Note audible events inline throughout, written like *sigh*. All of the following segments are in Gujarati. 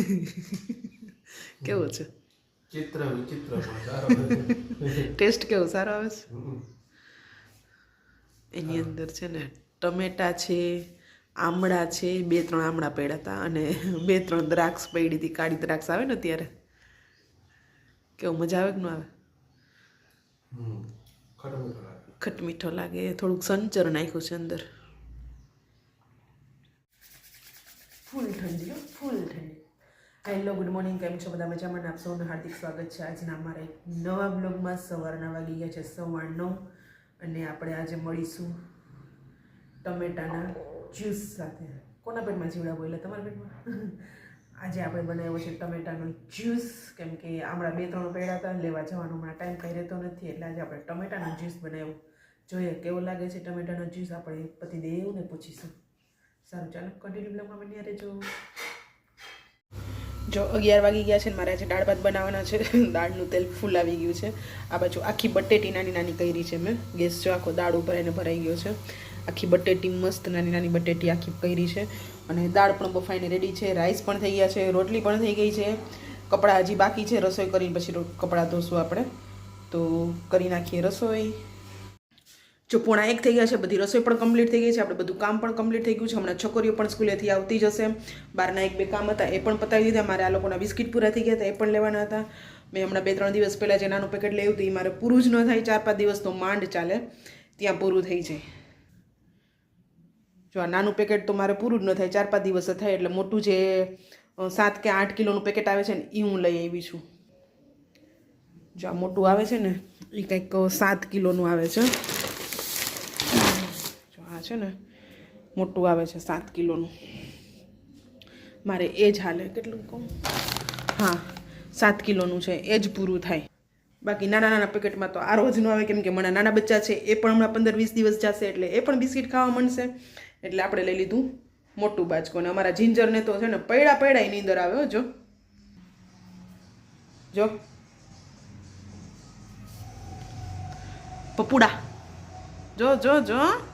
*laughs* કેવું છે? ચિત્ર વિચિત્ર. *laughs* ટેસ્ટ કેવો? સારો આવે છે? એની અંદર છે ને ટમેટા છે આમળા છે બે ત્રણ આમળા પડ્યા હતા અને *laughs* બે ત્રણ દ્રાક્ષ પડી હતી. કાળી દ્રાક્ષ આવે ને ત્યારે કેવું મજા આવે કે ન આવે? ખટમીઠો લાગે. ખટ મીઠો લાગે. થોડુંક સંચર નાખ્યું છે અંદર. ફૂલ ઠંડી ફૂલ ઠંડી. Hello, good morning. કેમ છો? બધા મજામાં? આપ સૌનું હાર્દિક સ્વાગત છે. આજના અમારા એક નવા બ્લોગમાં સવારના વાગી ગયા છે સવારનો અને આપણે આજે મળીશું ટમેટાના જ્યુસ સાથે. કોના પેટમાં જીવડા બોલે તમારા પેટમાં? આજે આપણે બનાવ્યો છે ટમેટાનો જ્યુસ. કેમ કે હમણાં બે ત્રણ પેડા હતા લેવા જવાનો, હમણાં ટાઈમ કંઈ રહેતો નથી, એટલે આજે આપણે ટમેટાનો જ્યુસ બનાવ્યો. જોઈએ કેવો લાગે છે ટમેટાનો જ્યુસ? આપણે પતિદેવને પૂછીશું. સારું, ચાલો કન્ટિન્યુ બ્લોગમાં બની રહેજો. જો અગિયાર વાગી ગયા છે ને મારે આજે દાળ ભાત બનાવવાના છે. *laughs* દાળનું તેલ ફૂલ આવી ગયું છે. આ બાજુ આખી બટેટી નાની નાની કરી છે મેં. ગેસ જો આખો દાળ ઉપર એને ભરાઈ ગયો છે. આખી બટેટી મસ્ત નાની નાની બટેટી આખી કરી છે. અને દાળ પણ બફાઈને રેડી છે. રાઈસ પણ થઈ ગયા છે. રોટલી પણ થઈ ગઈ છે. કપડાં હજી બાકી છે. રસોઈ કરીને પછી કપડાં ધોશું આપણે. તો કરી નાખીએ રસોઈ. જો પોણા એક થઈ ગયા છે, બધી રસોઈ પણ કમ્પ્લીટ થઈ ગઈ છે, આપણે બધું કામ પણ કમ્પ્લીટ થઈ ગયું છે, હમણાં છોકરીઓ પણ સ્કૂલેથી આવતી જશે. બહારના એક બે કામ હતા, એ પણ પતાવી દીધા. મારે આ લોકોના બિસ્કિટ પૂરા થઈ ગયા હતા, એ પણ લેવાના હતા. મેં હમણાં બે ત્રણ દિવસ પહેલાં જે નાનું પેકેટ લેવું હતું એ મારે પૂરું જ ન થાય, ચાર પાંચ દિવસ તો માંડ ચાલે, ત્યાં પૂરું થઈ જાય. જો આ નાનું પેકેટ તો મારે પૂરું જ ન થાય, ચાર પાંચ દિવસ થાય, એટલે મોટું જે સાત કે આઠ કિલોનું પેકેટ આવે છે ને એ હું લઈ આવી છું. જો આ મોટું આવે છે ને એ કંઈક સાત કિલોનું આવે છે. આ છે ને, મોટું આવે છે, સાત કિલોનું. મારે એ જ હાલે, કેટલું કહું? હા, સાત કિલોનું છે, એ જ પૂરું થાય. બાકી નાના નાના પેકેટમાં તો આ રોજ ન આવે, કેમ કે મારા નાના બચ્ચા છે, એ પણ હમણાં પંદર વીસ દિવસ જશે, એટલે એ પણ બિસ્કિટ ખાવા માંડશે. એટલે આપણે લઈ લીધું મોટું બાજકો ને અમારા જિંજરને તો છે ને પૈડા પૈડા એની અંદર આવે જો. જો. પપુડા. જો જો જો.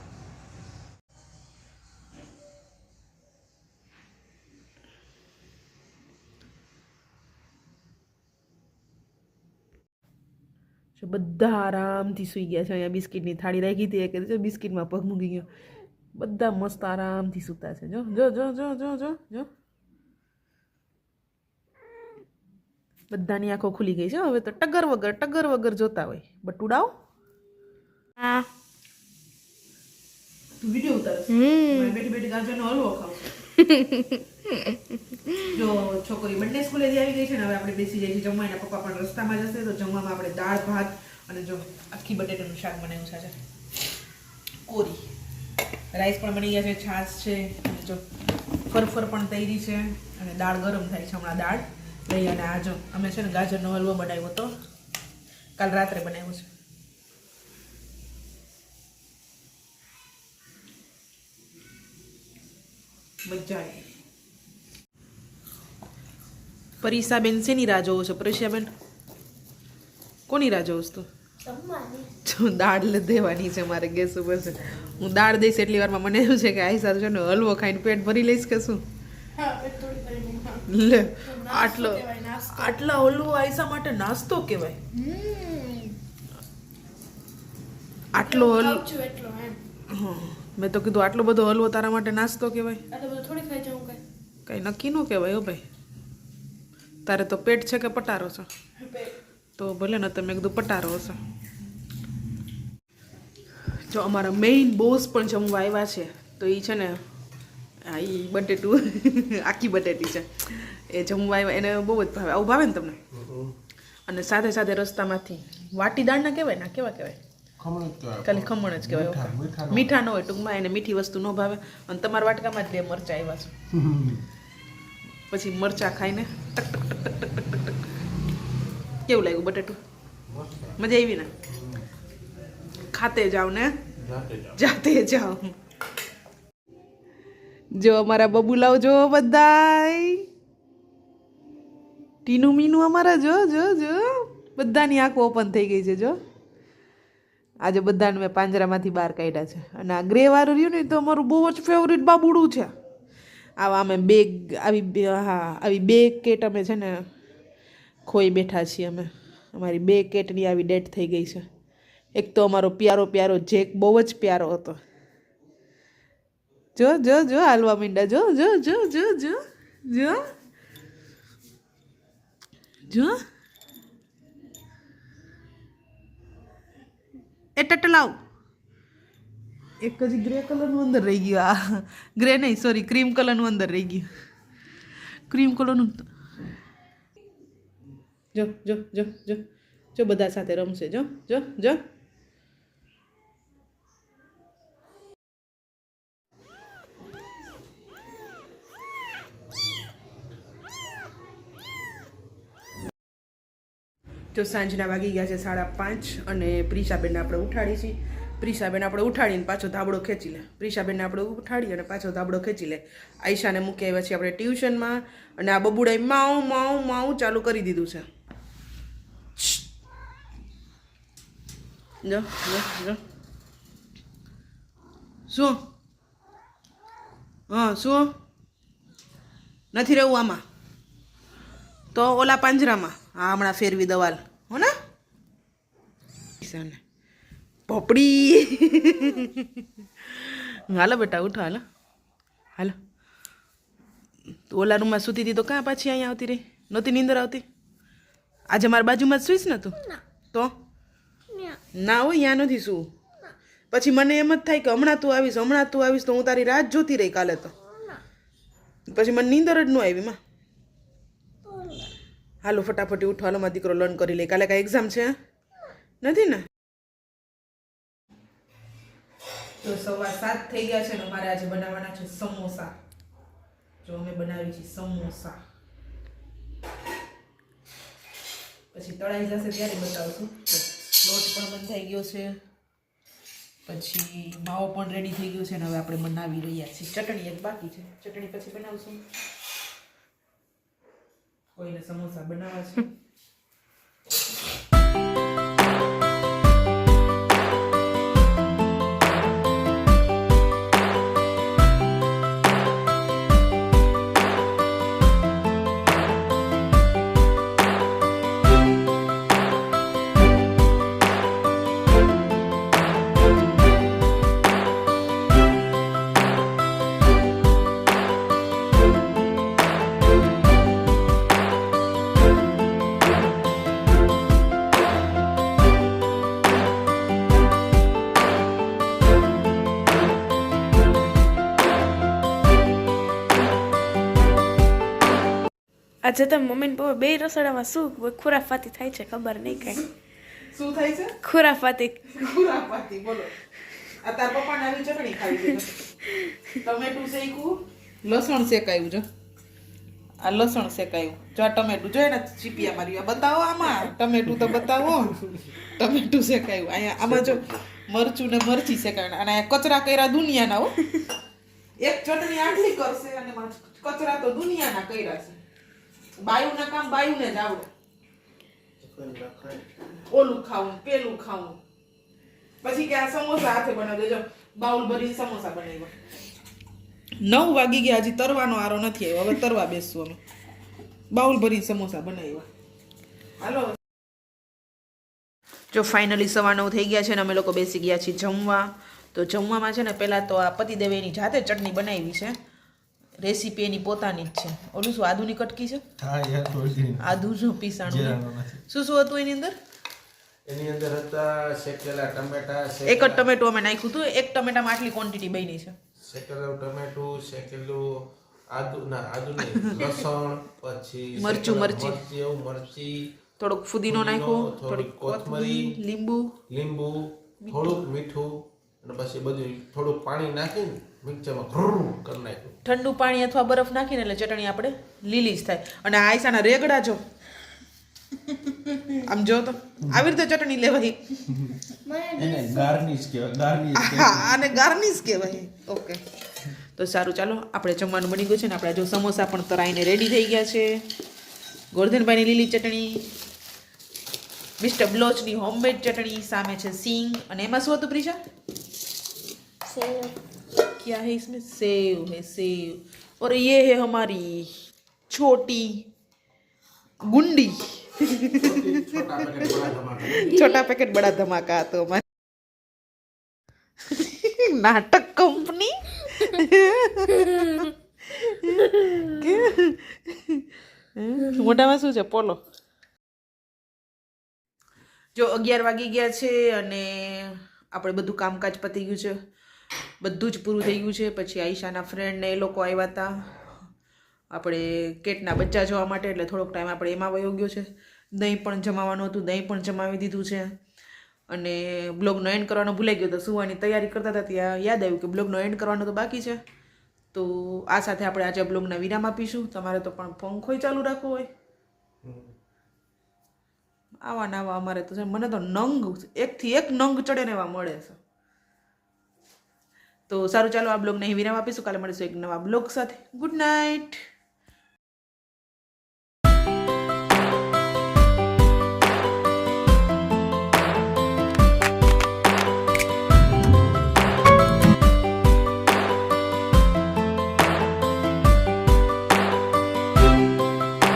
જો બધા આરામથી સૂઈ ગયા છે. અહીંયા બિસ્કિટની થાળી રાખી હતી એક જો બિસ્કિટમાં પગ મૂકી ગયો. બધા મસ્ત આરામથી સૂતા છે. જો જો જો જો જો જો જો. બધાની આંખો ખુલી ગઈ છે હવે તો ટગર વગર ટગર વગર જોતા હોય. બટુડાઓ હા. તું વીડિયો ઉતાર બેટી બેટી ગાજરનો હલવો ખાવ જો છોકરી બંને સ્કૂલેથી આવી ગઈ છે ને, હવે આપણે બેસી જઈએ છીએ જમવા. એના પપ્પા પણ રસ્તામાં જશે, તો જમવામાં આપણે દાળ, ભાત અને જો આખી બટેટાનું શાક બનાવ્યું છે કોરી. રાઈસ પણ બની ગયા છે, છાશ છે, અને જો ફરફર પણ તૈરી છે, અને દાળ ગરમ થાય છે, હમણાં દાળ. લઈ અને આ જો, અમે છે ને ગાજરનો હલવો બનાવ્યો હતો. કાલ રાત્રે બનાવ્યો છે. મજા આવી. પરીસાબેન શેની રાહ જોવો છો? પરીસાબેન કોની રાહ જોઉં તું? દાળ દેવાની છે મારે ગેસ ઉપર છે. હું દાળ દઈશ એટલી વારમાં મને એવું છે કે આઈ સારું છે ને હલવો ખાઈને પેટ ભરી લઈશ કે શું? લે આટલો આટલા હલવો આયસા માટે નાસ્તો કહેવાય. આટલો હલવો હા. મેં તો કીધું આટલો બધો હલવો તારા માટે નાસ્તો કહેવાય. કઈ. નક્કી ન કહેવાય હો ભાઈ. તારે તો પેટ છે કે પટારો છે? તો ભલે ને તમે કીધું પટારો હશે. જો અમારા મેઇન બોસ પણ જમવા આવ્યા છે તો એ છે ને આ એ બટેટું આખી બટેટી છે. એ જમવા આવ્યા એને બહુ જ ભાવે. આવું ભાવે ને તમને? અને સાથે સાથે રસ્તામાંથી વાટી દાળના કહેવાય ના? કેવા કહેવાય. ખાલી ખમણ જ કહેવાય. મીઠા ન હોય. ટૂંકમાં એને મીઠી વસ્તુ ન ભાવે. અને તમારા વાટકામાં જ બે મરચા આવ્યા છે. પછી મરચા ખાઈને ટક ટક ટક ટક ટક ટક ટક. કેવું લાગ્યું બટેટું? મજા આવી ને? ખાતે જાઓ ને? જાતે જાઓ. જો અમારા બબુલાઓ જો બધાય. ટીનું મીનું અમારા જો જો જો. બધાની આંખો ઓપન થઈ ગઈ છે જો. આજે બધાને મેં પાંજરામાંથી બહાર કાઢ્યા છે. અને આ ગ્રે રહ્યું ને તો અમારું બહુ જ ફેવરિટ બાબુડું છે. આવા અમે બેગ આવી હા, આવી બે કેટ અમે છે ને ખોઈ બેઠા છીએ અમે. અમારી બે કેટની આવી ડેટ થઈ ગઈ છે. એક તો અમારો પ્યારો પ્યારો જેક બહુ જ પ્યારો હતો. જો જો જો, હાલવા મીંડા, જો જો જો જો જો જો. જો. એ ટટલાવ એક જ ગ્રે કલરનું અંદર રહી ગયું. આ ગ્રે નહીં સોરી ક્રીમ કલરનું અંદર રહી ગયું. ક્રીમ કલરનું જો જો જો જો. જો બધા સાથે રમશે. જો જો જો. તો સાંજના વાગી ગયા છે સાડા પાંચ અને પ્રિશાબેનને આપણે ઉઠાડી છીએ. પ્રિશાબેન આપણે ઉઠાડીને પાછો ધાબળો ખેંચી લે. પ્રિશાબેનને આપણે ઉઠાડી અને પાછો ધાબળો ખેંચી લે. આયશાને મૂકી આવ્યા છીએ આપણે ટ્યુશનમાં અને આ બબુડાએ માઉ માઉ માઉ ચાલુ કરી દીધું છે. જો જો. શું? હા, શું? નથી રહેવું આમાં. તો ઓલા પાંજરામાં. હા હમણાં ફેરવી દવાલ. હો ને. પોપડી. હાલો બેટા ઉઠો હાલો. હાલો. તું ઓલા રૂમમાં સૂતી હતી તો ક્યાં પાછી અહીંયા આવતી રહી? નહોતી નીંદર આવતી? આજે મારા બાજુમાં જ સૂઈશ ને તું? તો? ના. હોય ત્યાં નથી શું પછી મને એમ જ થાય કે હમણાં તું આવીશ હમણાં તું આવીશ તો હું તારી રાત જોતી રહી કાલે તો. પછી મને નીંદર જ ન આવી માં. હાલો ફટાફટી ઉઠો હાલો મારો દીકરો લર્ન કરી લે. કાલે કાંઈ એક્ઝામ છે? નથી ને? તો સવા સાત થઈ ગયા છે ને, મારે આજે બનાવવાના છે સમોસા. જો અમે બનાવી છે સમોસા. પછી તળાઈ જશે ત્યારે બતાવશું. લોટ પણ બંધાઈ ગયો છે. પછી માવો પણ રેડી થઈ ગયો છે ને, હવે આપણે બનાવી રહ્યા છીએ. ચટણી એક બાકી છે. ચટણી પછી બનાવશું. કોઈને સમોસા બનાવવા છે આજે તો મમ્મી ને પપ્પા બે રસોડામાં શું ખુરાફાતી થાય છે ખબર નહીં કઈ. શું થાય છે? ખુરાફાતી. ખુરાફાતી બોલો. આ તાર પપ્પાને આવી ચટણી ખાવી છે ટમેટું શેકું લસણ શેકાયું જો. આ લસણ શેકાયું. જો આ ટમેટું જોઈએ ને ચીપિયા મારી બતાવો આમાં. ટમેટું તો બતાવો. ટમેટું શેકાયું. અહીંયા આમાં જો મરચું ને મરચી શેકાયું અને અહીંયા કચરા કર્યા દુનિયાના હો. એક ચટણી આટલી કરશે અને કચરા તો દુનિયાના કર્યા છે. બાયુના કામ બાયુને જ આવડે. ઓલું ખાવું, પેલું ખાવું. પછી કે આ સમોસા હાથે બનાવજો. જો, બાઉલ ભરી સમોસા બનાવ્યા. નવ વાગી ગયા, હજી તરવાનો આરો નથી આવ્યો. હવે તરવા બેસશું અમે. બાઉલ ભરી સમોસા બનાવ્યા. હાલો. જો ફાઇનલી સવા નવ થઈ ગયા છે ને, અમે લોકો બેસી ગયા છીએ જમવા. તો જમવામાં છે ને, પહેલાં તો આ પતિદેવે એની જાતે ચટણી બનાવી છે. રેસીપી એની પોતાની જ છે. ઓલું શું આદુની કટકી છે? હા યાર થોડી આદુ જો પીસાણું શું શું હતું એની અંદર? એની અંદર હતા શેકેલા ટમેટા એક જ ટમેટું અમે નાખ્યું હતું. એક ટમેટામાં આટલી ક્વોન્ટિટી બની છે. શેકેલું ટમેટું શેકેલું આદુ ના આદુ નહીં *laughs* લસણ પછી મરચું, મરચી. એવું મરચી થોડોક ફુદીનો નાખ્યો થોડીક કોથમરી, કોથમરી લીંબુ. લીંબુ થોડુંક મીઠું અને પછી બધું થોડુંક પાણી નાખીને મિક્સરમાં ઘરું કરી નાખ્યું. ઠંડુ પાણી અથવા બરફ નાખીને એટલે ચટણી આપણે લીલી જ થાય. અને આયસાના રેગડા જો. આમ જો તો. આવી રીતે ચટણી લેવાય. એને ગાર્નિશ કહેવાય ગાર્નિશ હા આને ગાર્નિશ કહેવાય. ઓકે. તો સારું ચાલો આપણે જમવાનું બની ગયું છે ને આપણે જો સમોસા પણ તરાઈને રેડી થઈ ગયા છે. ગોરધનભાઈની લીલી ચટણી મિસ્ટર બ્લોચની હોમમેડ ચટણી સામે છે સિંગ. અને એમાં શું હતું પ્રિશા क्या है इसमें सेव है सेव और ये है हमारी छोटी गुंडी छोटा पैकेट बड़ा धमाका छोटा पैकेट बड़ा धमाका तो हमारे नाटक कंपनी મોઢામાં શું છે પોલો જો અગિયાર વાગી ગયા છે અને આપણે બધું કામકાજ પતી ગયું છે બધું જ પૂરું થઈ ગયું છે. પછી આઈશાના ફ્રેન્ડ ને એ લોકો આવ્યા હતા આપણે કેટના બચ્ચા જોવા માટે, એટલે થોડોક ટાઈમ આપણે એમાં વયો ગયો છે. દહીં પણ જમાવાનું હતું, દહીં પણ જમાવી દીધું છે. અને બ્લોગનો એન્ડ કરવાનો ભૂલાઈ ગયો તો સુવાની તૈયારી કરતા હતા, ત્યાં યાદ આવ્યું કે બ્લોગનો એન્ડ કરવાનો તો બાકી છે. તો આ સાથે આપણે આજે બ્લોગના વિરામ આપીશું. તમારે તો પણ પંખોય ચાલુ રાખવો હોય. આવા ને આવા અમારે તો છે મને તો નંગ, એકથી એક નંગ ચડે ને એવા મળે છે. તો સારું, ચાલો આ બ્લોગને અહીં વિરામ આપીશું. કાલે મળીશું એક નવા બ્લોગ સાથે. Good night